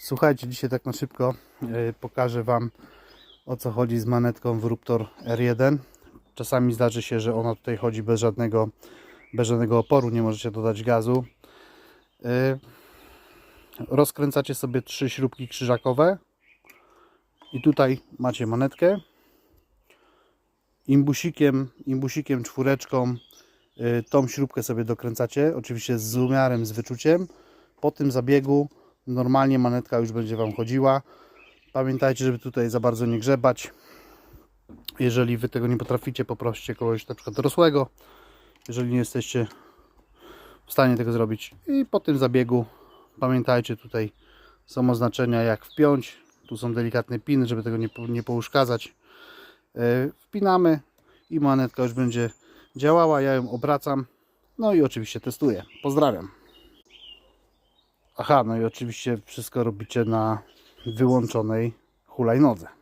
Słuchajcie, dzisiaj tak na szybko e, pokażę Wam o co chodzi z manetką Wruptor R1. Czasami zdarzy się, że ona tutaj chodzi bez żadnego, bez żadnego oporu, nie możecie dodać gazu. E, Rozkręcacie sobie trzy śrubki krzyżakowe i tutaj macie manetkę. Imbusikiem, imbusikiem czwóreczką y, tą śrubkę sobie dokręcacie, oczywiście z umiarem, z wyczuciem. Po tym zabiegu normalnie manetka już będzie Wam chodziła. Pamiętajcie, żeby tutaj za bardzo nie grzebać. Jeżeli Wy tego nie potraficie, poproście kogoś na przykład dorosłego, jeżeli nie jesteście w stanie tego zrobić. I po tym zabiegu pamiętajcie, tutaj są oznaczenia jak wpiąć. Tu są delikatne piny, żeby tego nie, nie pouszkadzać. E, Wpinamy i manetka już będzie działała. Ja ją obracam. No i oczywiście testuję. Pozdrawiam. Aha, no i oczywiście wszystko robicie na wyłączonej hulajnodze.